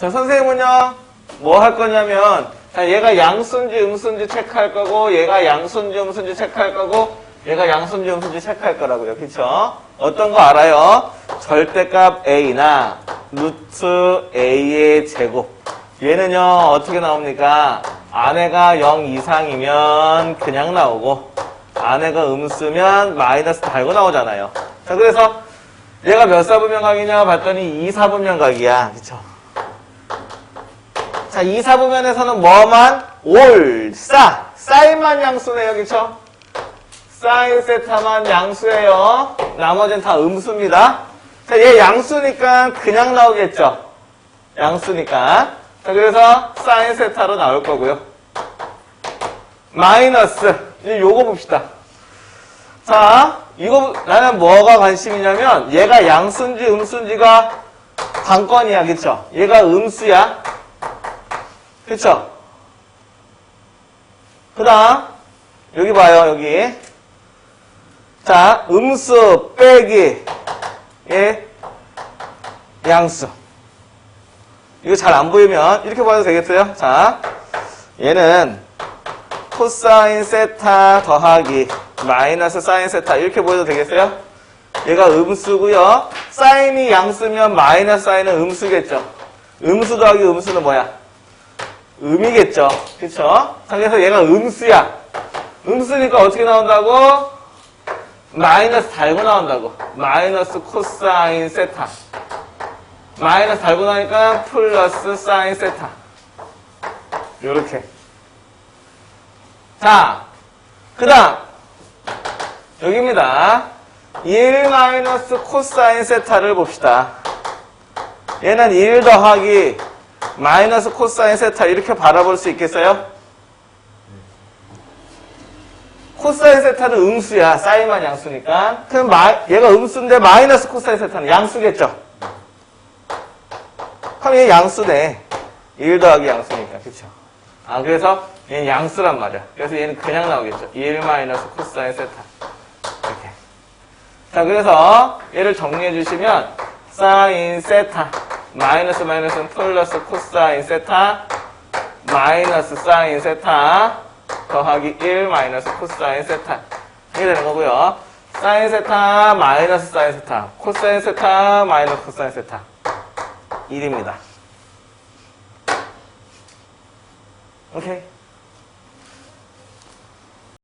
자, 선생님은요, 뭐 할 거냐면, 자, 얘가 양수인지 음수인지 체크할 거고, 얘가 양수인지 음수인지 체크할 거고, 얘가 양수인지 음수인지 체크할 거라고요. 그쵸? 어떤 거 알아요? 절대값 A나 루트 A의 제곱. 얘는요, 어떻게 나옵니까? 아내가 0 이상이면 그냥 나오고, 아내가 음수면 마이너스 달고 나오잖아요. 자, 그래서 얘가 몇 사분면각이냐 봤더니 2사분면각이야. 그쵸? 자, 2사분면에서는 뭐만? 올, 싸. 사인만 양수네요. 그쵸? 사인 세타만 양수예요. 나머지는 다 음수입니다. 자, 얘 양수니까 그냥 나오겠죠? 양수니까. 자, 그래서 사인 세타로 나올 거고요. 마이너스. 이제 요거 봅시다. 자, 이거 나는 뭐가 관심이냐면 얘가 양수인지 음수인지가 관건이야. 그쵸? 얘가 음수야. 그쵸? 그 다음 여기 봐요. 여기. 자, 음수 빼기 예 양수. 이거 잘 안 보이면 이렇게 봐도 되겠어요? 자, 얘는 코사인 세타 더하기 마이너스 사인 세타 이렇게 보여도 되겠어요? 얘가 음수고요. 사인이 양수면 마이너스 사인은 음수겠죠. 음수 더하기 음수는 뭐야? 음이겠죠. 그쵸? 자, 그래서 얘가 음수야. 음수니까 어떻게 나온다고? 마이너스 달고 나온다고. 마이너스 코사인 세타. 마이너스 달고 나니까 플러스 사인 세타. 요렇게. 자, 그 다음. 여기입니다. 1 마이너스 코사인 세타를 봅시다. 얘는 1 더하기 마이너스 코사인 세타 이렇게 바라볼 수 있겠어요? 코사인 세타는 음수야. 사인만 양수니까. 그럼 마- 얘가 음수인데 마이너스 코사인 세타는 양수겠죠? 그럼 얘 양수네. 1 더하기 양수니까. 그쵸? 아, 그래서 얘는 양수란 말이야. 그래서 얘는 그냥 나오겠죠. 1 마이너스 코사인 세타. 이렇게. 자, 그래서 얘를 정리해 주시면 사인 세타 마이너스 마이너스는 플러스 코사인 세타 마이너스 사인 세타 더하기 1 마이너스 코사인 세타 이게 되는 거고요. 사인 세타 마이너스 사인 세타 코사인 세타 마이너스 코사인 세타 1입니다. 오케이.